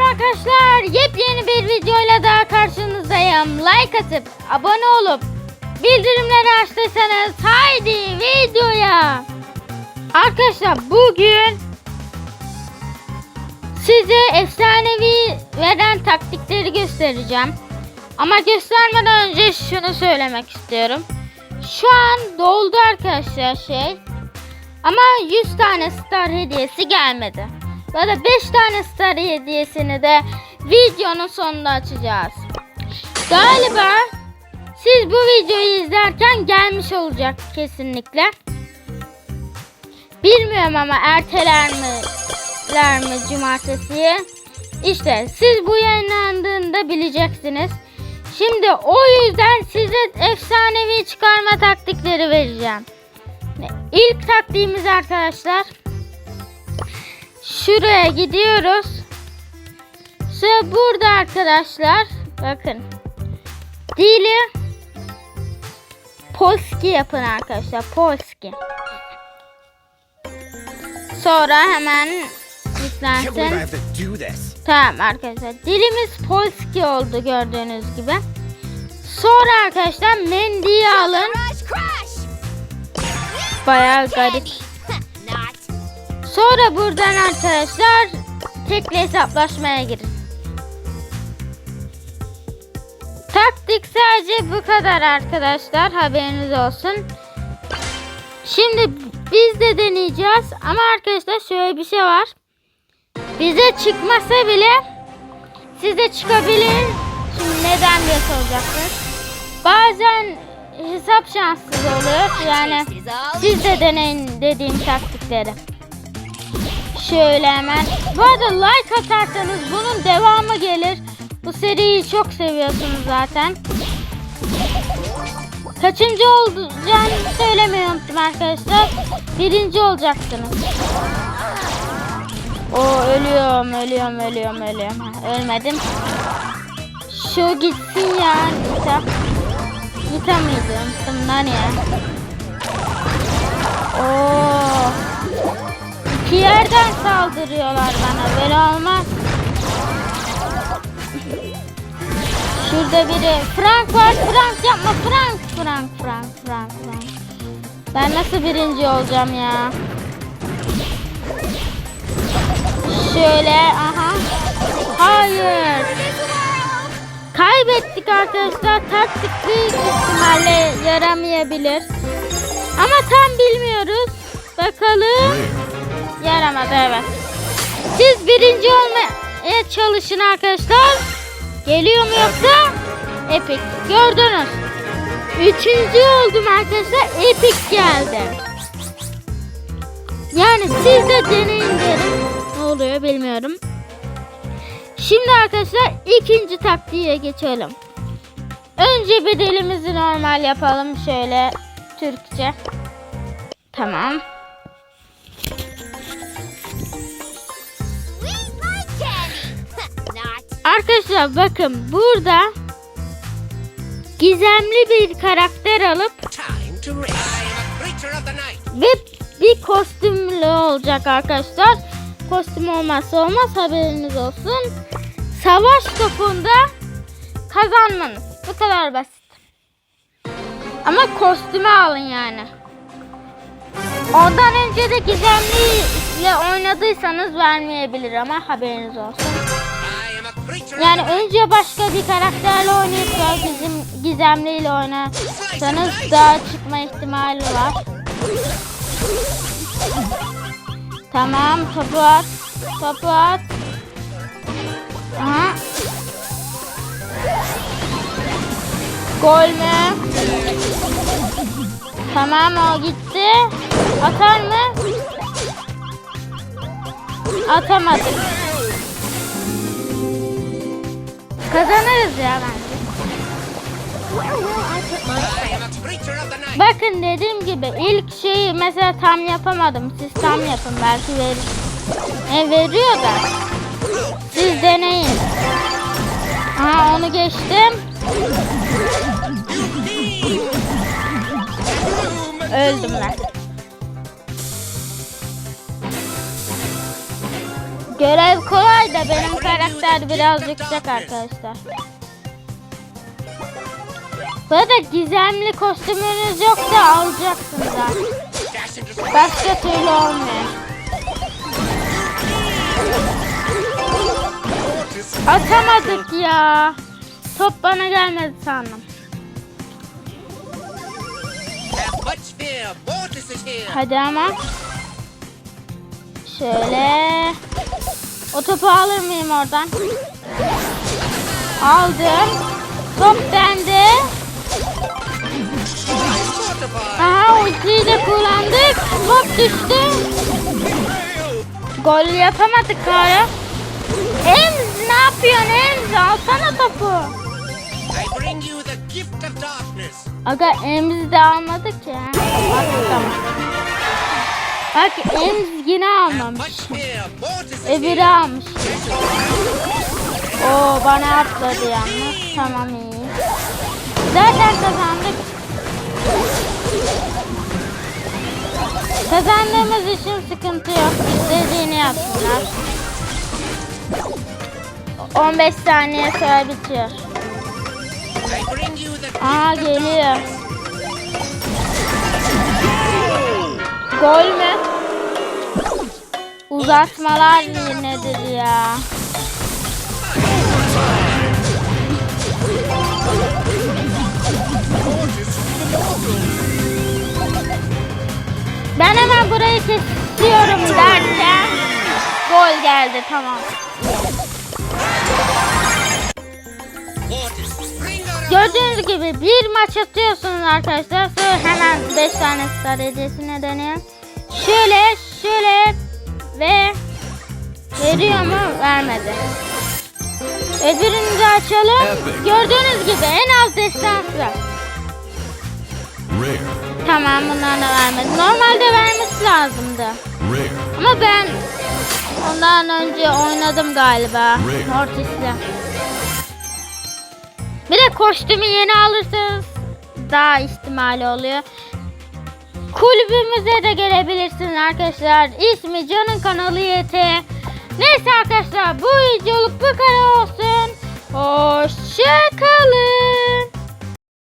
Merhaba arkadaşlar. Yepyeni bir videoyla daha karşınızdayım. Like atıp abone olup bildirimleri açtıysanız haydi videoya. Arkadaşlar bugün size efsanevi veren taktikleri göstereceğim. Ama göstermeden önce şunu söylemek istiyorum. Şu an doldu arkadaşlar şey. Ama 100 tane star hediyesi gelmedi. Ya da 5 tane star hediyesini de videonun sonunda açacağız. Galiba siz bu videoyu izlerken gelmiş olacak kesinlikle. Bilmiyorum ama erteler mi, ler mi cumartesiye. İşte siz bu yayınlandığında bileceksiniz. Şimdi o yüzden size efsanevi çıkarma taktikleri vereceğim. İlk taktiğimiz arkadaşlar. Şuraya gidiyoruz. Sonra burada arkadaşlar bakın. Dili Polski yapın arkadaşlar. Polski. Sonra hemen yüklensin. Tamam arkadaşlar. Dilimiz Polski oldu gördüğünüz gibi. Sonra arkadaşlar mendili alın. Bayağı garip. Sonra buradan arkadaşlar tekli hesaplaşmaya girin. Taktik sadece bu kadar arkadaşlar haberiniz olsun. Şimdi biz de deneyeceğiz ama arkadaşlar şöyle bir şey var. Bize çıkmasa bile size çıkabilir. Şimdi neden diye soracaksınız. Bazen hesap şanssız oluyor. Yani siz de deneyin dediğim taktikleri. Şöyle hemen. Bu arada like atarsanız bunun devamı gelir. Bu seriyi çok seviyorsunuz zaten. Kaçıncı olacağını söylemeyi unuttum arkadaşlar. Birinci olacaksınız. O ölüyorum, ölüyorum, ölüyorum, ölüyorum. Ölmedim. Şu gitsin ya. Mıydı? Unuttum lan ya. Oo. İki yerden saldırıyorlar bana. Böyle olmaz. Şurada biri. Frank var. Frank yapma. Frank. Frank. Frank. Frank. Frank. Ben nasıl birinci olacağım ya? Şöyle. Aha. Hayır. Kaybettik arkadaşlar. Taktik büyük ihtimalle yaramayabilir. Ama tam bilmiyoruz. Bakalım. Yaramadı evet. Siz birinci olmaya çalışın arkadaşlar. Geliyor mu yoksa? Epic. Gördünüz. Üçüncü oldum arkadaşlar. Epic geldi. Yani siz de deneyin derim. Ne oluyor bilmiyorum. Şimdi arkadaşlar ikinci taktiğe geçelim. Önce bir dilimizi normal yapalım şöyle Türkçe. Tamam. Arkadaşlar bakın burada gizemli bir karakter alıp ve bir kostümlü olacak arkadaşlar. Kostüm olmazsa olmaz haberiniz olsun. Savaş topunda kazanmanız. Bu kadar basit. Ama kostümü alın yani. Ondan önce de gizemli ile oynadıysanız vermeyebilir ama haberiniz olsun. Yani önce başka bir karakterle oynayıp sonra bizim gizemliyle oynarsanız daha çıkma ihtimali var. Tamam topu at. Topu at. Aha. Gol mü? Tamam o gitti. Atar mı? Atamadık. Kazanırız ya bence. Bakın dediğim gibi ilk şeyi mesela tam yapamadım. Siz tam yapın belki verir. E veriyor da. Siz deneyin. Aha onu geçtim. Öldüm ben. Görev kolay da benim karakter biraz yüksek arkadaşlar. Bu arada gizemli kostümünüz yoksa alacaksınız some Başka türlü olmuyor. Atamadık ya. Top bana gelmedi sandım. Hadi ama. Şöyle. O topu alır mıyım oradan? Aldım. Top bende. Aha ultiyi de kullandık. Top düştü. Gol yapamadık hala. Emz ne yapıyorsun Emz? Alsana topu. Aga Emz de almadık ya. Bak tamam. Bak yine Have almamış. here. almış. Oo bana atladı yalnız. Tamam iyi. Zaten kazandık. Kazandığımız için sıkıntı yok. İstediğini yapsınlar. 15 saniye sonra bitiyor. Aa geliyor. Gol mü? Uzatmalar nedir ya? Ben hemen burayı kesiyorum derken gol geldi tamam. Gördüğünüz gibi bir maç atıyorsunuz arkadaşlar. Sonra hemen 5 tane star hediyesine dönüyorum. Şöyle şöyle ve veriyor mu? Vermedi. Öbürünü de açalım. Gördüğünüz gibi en az destansı. Tamam bunlar da vermedi. Normalde vermesi lazımdı. Ama ben ondan önce oynadım galiba. Mortis'le. Bir de kostümü yeni alırsanız daha ihtimali oluyor. Kulübümüze de gelebilirsiniz arkadaşlar. İsmi Can'ın kanalı YT. Neyse arkadaşlar bu videoluk bu kadar olsun. Hoşçakalın.